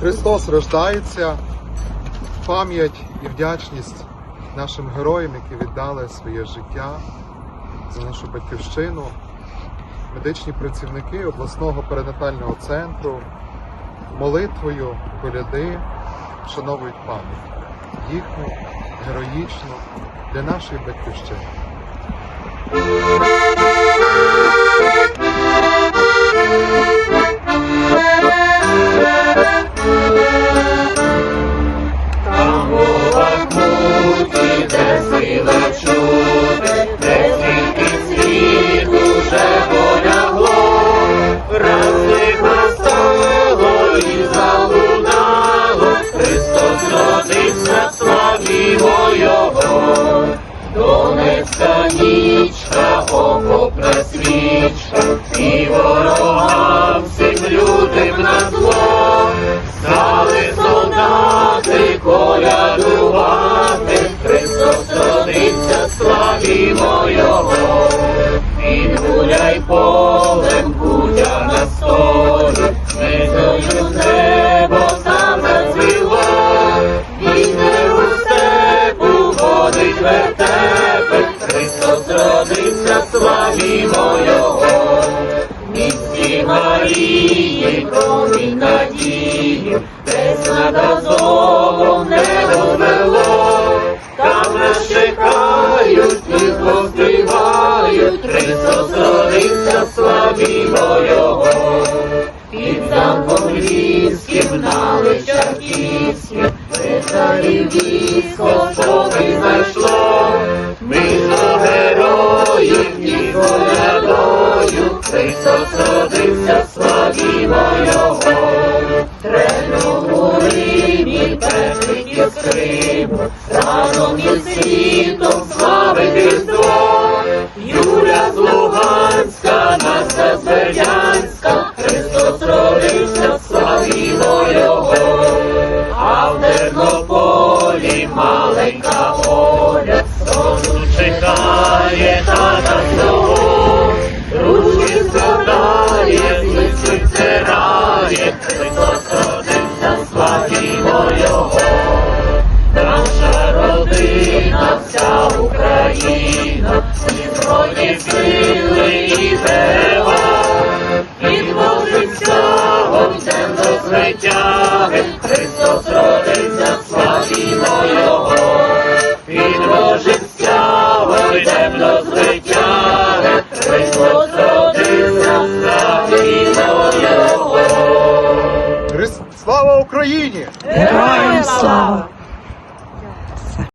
Христос рождається, пам'ять і вдячність нашим героям, які віддали своє життя за нашу батьківщину, медичні працівники обласного перинатального центру, молитвою, коляди вшановують пам'ять їхню, героїчну для нашої батьківщини. Христос родився, славімо Його. Донецька нічка, окопна свічка, і ворогам всім людям на зло, стали солдати колядувати, Христос родився, славімо Його. Місті Марії, промінь надії, десь над Азовом небо вело, там нас чекають і зустрівають, Христос родився, славімо Його. Під замком львівським на Личаківським, Писарів військо, Господи Христос родився, славімо Його. Тренув у Римі, печить з Криму, разом із світом славить Різдво. Юля з Луганська, Настя з Бердянська, Христос родився, славімо Його. А в Тернополі маленька звитяги, Христос родився, славімо Його, підвожить стягом землю звитяги, Христос родився, славімо Його. Христ... Слава Україні! Героям слава!